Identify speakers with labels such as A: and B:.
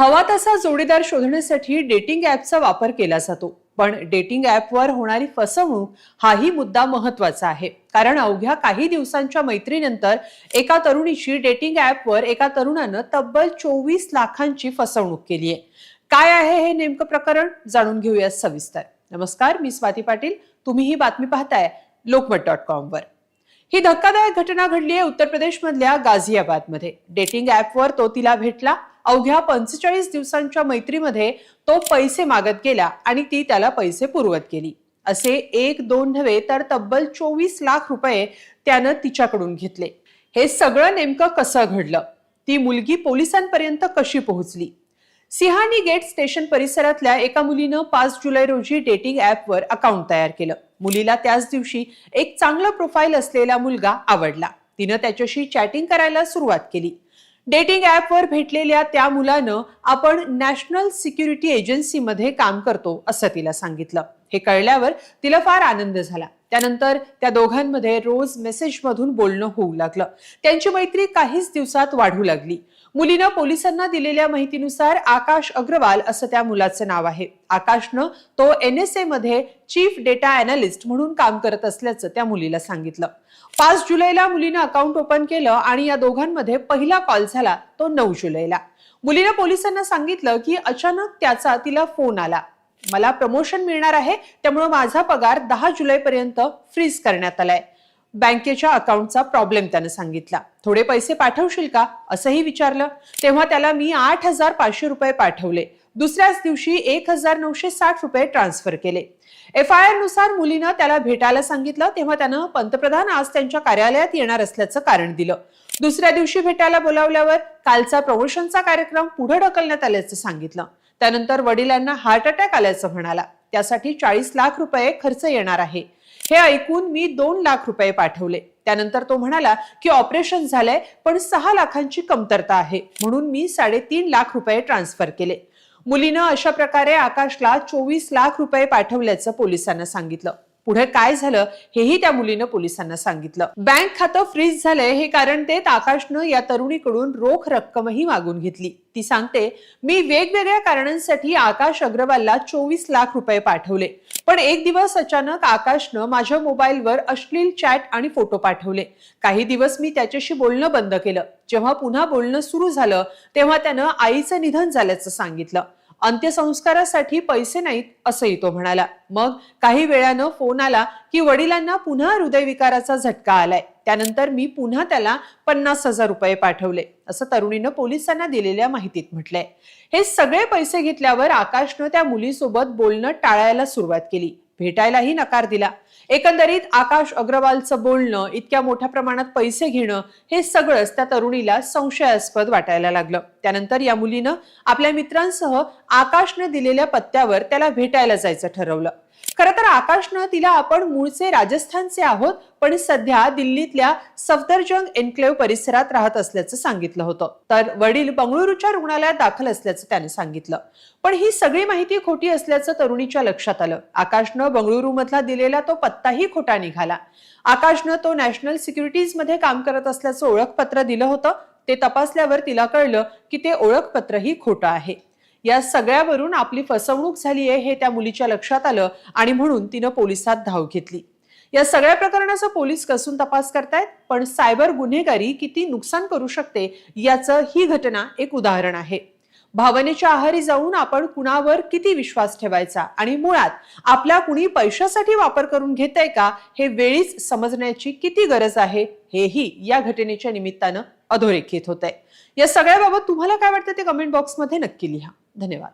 A: हवा तसा जोडीदार शोधण्यासाठी डेटिंग ॲपचा वापर केला जातो. पण डेटिंग ॲपवर होणारी फसवणूक हाही मुद्दा महत्त्वाचा आहे. कारण अवघ्या काही दिवसांच्या मैत्रीनंतर एका तरुणीची डेटिंग ॲपवर एका तरुणानं तब्बल चोवीस लाखांची फसवणूक केली आहे. काय आहे हे नेमकं प्रकरण जाणून घेऊया सविस्तर. नमस्कार मी स्वाती पाटील. तुम्ही ही बातमी पाहताय लोकमत डॉट कॉमवर ही धक्कादायक घटना घडली आहे उत्तर प्रदेशमधल्या गाझियाबादमध्ये. डेटिंग ॲपवर तो तिला भेटला. अवघ्या पंचेचाळीस दिवसांच्या मैत्रीमध्ये तो पैसे मागत गेला आणि ती त्याला पैसे पुरवत गेली. असे एक दोन नव्हे तर तब्बल चोवीस लाख रुपये त्यानं तिच्याकडून घेतले. हे सगळं नेमकं कसं घडलं? ती मुलगी पोलिसांपर्यंत कशी पोहोचली? सिंहानी गेट स्टेशन परिसरातल्या एका मुलीनं पाच जुलै रोजी डेटिंग ॲपवर अकाउंट तयार केलं. मुलीला त्याच दिवशी एक चांगलं प्रोफाईल असलेला मुलगा आवडला. तिनं त्याच्याशी चॅटिंग करायला सुरुवात केली. डेटिंग ॲपवर भेटलेल्या त्या मुलानं आपण नॅशनल सिक्युरिटी एजन्सीमध्ये काम करतो असं तिला सांगितलं. हे कळल्यावर तिला फार आनंद झाला. त्यानंतर त्या दोघांमध्ये रोज मेसेजमधून बोलणं होऊ लागलं. त्यांची मैत्री काहीच दिवसात वाढू लागली. मुलीनं पोलिसांना दिलेल्या माहितीनुसार आकाश अग्रवाल असं त्या मुलाचं नाव आहे. आकाशनं तो एन एस ए मध्ये चीफ डेटा अनालिस्ट म्हणून काम करत असल्याचं त्या मुलीला सांगितलं. पाच जुलैला मुलीनं अकाउंट ओपन केलं आणि या दोघांमध्ये पहिला कॉल झाला तो नऊ जुलैला. मुलीनं पोलिसांना सांगितलं की अचानक त्याचा तिला फोन आला. मला प्रमोशन मिळणार आहे त्यामुळे माझा पगार दहा जुलैपर्यंत फ्रीज करण्यात आलाय. बँकेच्या अकाउंटचा प्रॉब्लेम त्यानं सांगितला. थोडे पैसे पाठवशील का? असंही विचारलं. तेव्हा त्याला मी आठ हजार पाचशे रुपये पाठवले. दुसऱ्याच दिवशी एक हजार नऊशे साठ रुपये ट्रान्सफर केले. एफ आय आरनुसार मुलीनं त्याला भेटायला सांगितलं तेव्हा त्यानं पंतप्रधान आज त्यांच्या कार्यालयात येणार असल्याचं कारण दिलं. दुसऱ्या दिवशी भेटायला बोलावल्यावर कालचा प्रमोशनचा कार्यक्रम पुढे ढकलण्यात आल्याचं सांगितलं. त्यानंतर वडिलांना हार्ट अटॅक आल्याचं म्हणाला. त्यासाठी चाळीस लाख रुपये खर्च येणार आहे. हे ऐकून मी दोन लाख रुपये पाठवले. त्यानंतर तो म्हणाला की ऑपरेशन झालंय पण सहा लाखांची कमतरता आहे. म्हणून मी साडेतीन लाख रुपये ट्रान्सफर केले. मुलीनं अशा प्रकारे आकाशला चोवीस लाख रुपये पाठवल्याचं पोलिसांना सांगितलं. पुढे काय झालं हेही त्या मुलीनं पोलिसांना सांगितलं. बँक खातं फ्रीज झालंय हे कारण देत आकाशनं या तरुणीकडून रोख रक्कमही मागून घेतली. ती सांगते मी वेगवेगळ्या कारणांसाठी आकाश अग्रवालला चोवीस लाख रुपये पाठवले. पण एक दिवस अचानक आकाशनं माझ्या मोबाईलवर अश्लील चॅट आणि फोटो पाठवले. काही दिवस मी त्याच्याशी बोलणं बंद केलं. जेव्हा पुन्हा बोलणं सुरू झालं तेव्हा त्यानं आईचं निधन झाल्याचं सांगितलं. अंत्यसंस्कारासाठी पैसे नाहीत असंही तो म्हणाला. मग काही वेळानं फोन आला की वडिलांना पुन्हा हृदयविकाराचा झटका आलाय. त्यानंतर मी पुन्हा त्याला पन्नास हजार रुपये पाठवले असं तरुणीनं पोलिसांना दिलेल्या माहितीत म्हटलंय. हे सगळे पैसे घेतल्यावर आकाशनं त्या मुलीसोबत बोलणं टाळायला सुरुवात केली. भेटायलाही नकार दिला. एकंदरीत आकाश अग्रवालचं बोलणं इतक्या मोठ्या प्रमाणात पैसे घेणं हे सगळंच त्या तरुणीला संशयास्पद वाटायला लागलं. त्यानंतर या मुलीनं आपल्या मित्रांसह आकाशनं दिलेल्या पत्त्यावर त्याला भेटायला जायचं ठरवलं. खरं तर आकाशनं तिला आपण मूळचे राजस्थानचे आहोत पण सध्या दिल्लीतल्या सफदरजंग एन्क्लेव्ह परिसरात राहत असल्याचं सांगितलं होतं. तर वडील बंगळुरूच्या रुग्णालयात दाखल असल्याचं त्याने सांगितलं. पण ही सगळी माहिती खोटी असल्याचं तरुणीच्या लक्षात आलं. आकाशनं बंगळुरू मधला दिलेला तो पत्ताही खोटा निघाला. आकाशनं तो नॅशनल सिक्युरिटीजमध्ये काम करत असल्याचं ओळखपत्र दिलं होतं. ते तपासल्यावर तिला कळलं की ते ओळखपत्रही खोटं आहे. या सगळ्यावरून आपली फसवणूक झाली आहे हे त्या मुलीच्या लक्षात आलं आणि म्हणून तिनं पोलिसात धाव घेतली. या सगळ्या प्रकरणाचा पोलीस कसून तपास करतायत पण सायबर गुन्हेगारी किती नुकसान करू शकते याचं ही घटना एक उदाहरण आहे. भावनेच्या आहारी जाऊन आपण कुणावर किती विश्वास ठेवायचा आणि मुळात आपल्या कुणी पैशासाठी वापर करून घेतय का हे वेळीच समजण्याची किती गरज आहे हेही या घटनेच्या निमित्तानं अधोरेखित होत आहे या सगळ्याबाबत तुम्हाला काय वाटतं ते कमेंट बॉक्समध्ये नक्की लिहा. धन्यवाद.